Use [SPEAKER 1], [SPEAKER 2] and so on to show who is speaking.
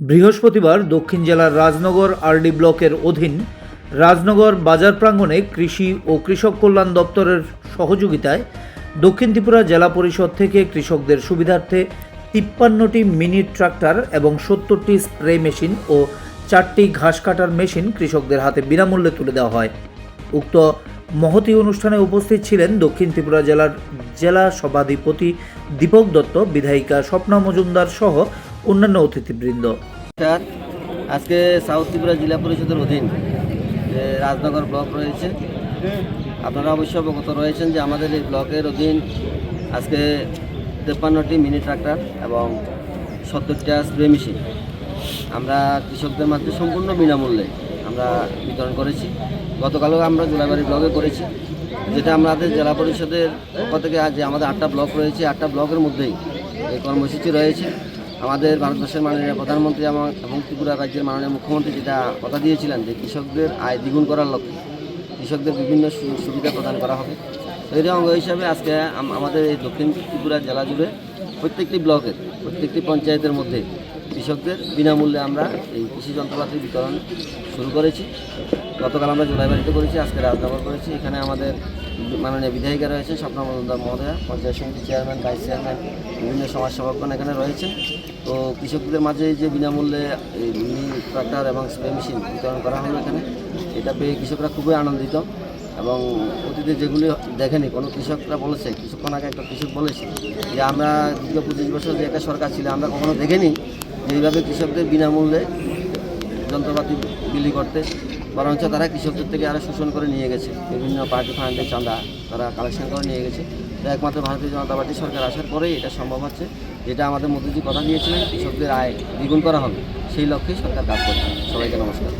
[SPEAKER 1] বৃহস্পতিবার দক্ষিণ জেলার রাজনগর আরডি ব্লকের অধীন রাজনগর বাজার প্রাঙ্গণে কৃষি ও কৃষক কল্যাণ দপ্তরের সহযোগিতায় দক্ষিণ ত্রিপুরা জেলা পরিষদ থেকে কৃষকদের সুবিধার্থে তিপ্পান্নটি মিনি ট্রাক্টর এবং সত্তরটি স্প্রে মেশিন ও চারটি ঘাস কাটার মেশিন কৃষকদের হাতে বিনামূল্যে তুলে দেওয়া হয়। উক্ত মহতি অনুষ্ঠানে উপস্থিত ছিলেন দক্ষিণ ত্রিপুরা জেলার জেলা সভাধিপতি দীপক দত্ত, বিধায়িকা স্বপ্না মজুমদার সহ অন্যান্য অতিথিবৃন্দ।
[SPEAKER 2] স্যার, আজকে সাউথ ত্রিপুরা জেলা পরিষদের অধীন রাজনগর ব্লক রয়েছে, আপনারা অবশ্যই অবগত রয়েছেন যে আমাদের এই ব্লকের অধীন আজকে তেপ্পান্নটি মিনি ট্রাক্টর এবং সত্তরটা স্প্রে মেশিন আমরা কৃষকদের মাঝে সম্পূর্ণ বিনামূল্যে আমরা বিতরণ করেছি। গতকালও আমরা জোলাইবাড়ি ব্লকে করেছি, যেটা আমাদের জেলা পরিষদের পক্ষ থেকে আজ আমাদের আটটা ব্লক রয়েছে। আটটা ব্লকের মধ্যেই এই কর্মসূচি রয়েছে। আমাদের ভারতবর্ষের মাননীয় প্রধানমন্ত্রী এবং এবং ত্রিপুরা রাজ্যের মাননীয় মুখ্যমন্ত্রী যেটা কথা দিয়েছিলেন যে কৃষকদের আয় দ্বিগুণ করার লক্ষ্যে কৃষকদের বিভিন্ন সুবিধা প্রদান করা হবে। এর অঙ্গ হিসাবে আজকে আমাদের এই দক্ষিণ ত্রিপুরা জেলা জুড়ে প্রত্যেকটি ব্লকের প্রত্যেকটি পঞ্চায়েতের মধ্যে কৃষকদের বিনামূল্যে আমরা এই কৃষি যন্ত্রপাতি বিতরণ শুরু করেছি। গতকাল আমরা জোলাইবাড়িতে করেছি, আজকে রাজনগর করেছি। এখানে আমাদের মাননীয় বিধায়িকা রয়েছেন স্বপ্ন মজুমদার মহোদয়া, পঞ্চায়েত সমিতির চেয়ারম্যান, ভাইস চেয়ারম্যান, বিভিন্ন সমাজ সমাজসেবকগণ এখানে রয়েছেন। তো কৃষকদের মাঝে যে বিনামূল্যে মিনি ট্রাক্টর এবং স্প্রে মেশিন বিতরণ করা হলো এখানে, এটা পেয়ে কৃষকরা খুবই আনন্দিত এবং অতীতে যেগুলি দেখেনি, কোনো কৃষকরা বলেছে, কিছুক্ষণ আগে একটা কৃষক বলেছে যে আমরা দীর্ঘ পঁচিশ বছর যে একটা সরকার ছিল, আমরা কখনো দেখিনি যে এইভাবে কৃষকদের বিনামূল্যে যন্ত্রপাতি বিলি করতে বরঞ্চ তারা কৃষকদের থেকে আরও শোষণ করে নিয়ে গেছে। বিভিন্ন পার্টি ফান্ডের চাঁদা তারা কালেকশন করে নিয়ে গেছে। তো একমাত্র ভারতীয় জনতা পার্টি সরকার আসার পরেই এটা সম্ভব হচ্ছে। যেটা আমাদের মোদীজি কথা দিয়েছিলেন, কৃষকদের আয় দ্বিগুণ করা হবে। সেই লক্ষ্যেই সরকার কাজ করছে। সবাইকে নমস্কার।